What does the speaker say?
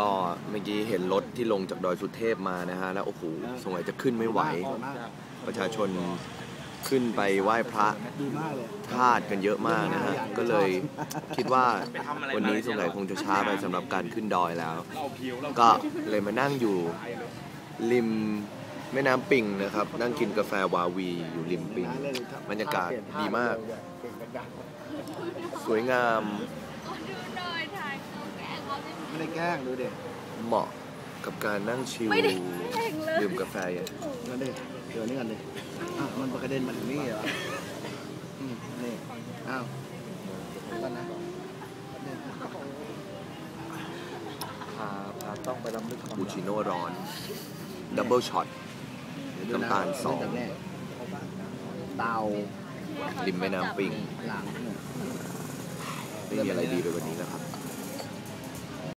ก็เมื่อกี้เห็นรถที่ลงจากดอยสุเทพมานะฮะ แล้วโอ้โหสงสัยจะขึ้นไม่ไหว ประชาชนขึ้นไปไหว้พระดีมากเลยธาตุกันเยอะมากนะฮะ ก็เลยคิดว่าวันนี้สงสัยคงจะช้าไปสำหรับการขึ้นดอยแล้ว ก็เลยมานั่งอยู่ริมแม่น้ำปิงนะครับ นั่งกินกาแฟวาวีอยู่ริมปิงบรรยากาศดีมาก สวยงาม ไม่ได้แกล้งดูเด็กเหมาะกับการนั่งชิลไม่ได้แกล้งเลยดื่มกาแฟอย่างนั่นเด็กเดี๋ยวนี้กันเลยอ้าวมันกระเด็นมาถึงนี่เหรออืมนี่อ้าวกันนะพาพาต้องไปรำลึกความบูชิโน่ร้อน ดับเบิลช็อตน้ำตาลสองเตาริมแม่น้ำปิงหลังไม่มีอะไรดีไปกว่านี้แล้วครับ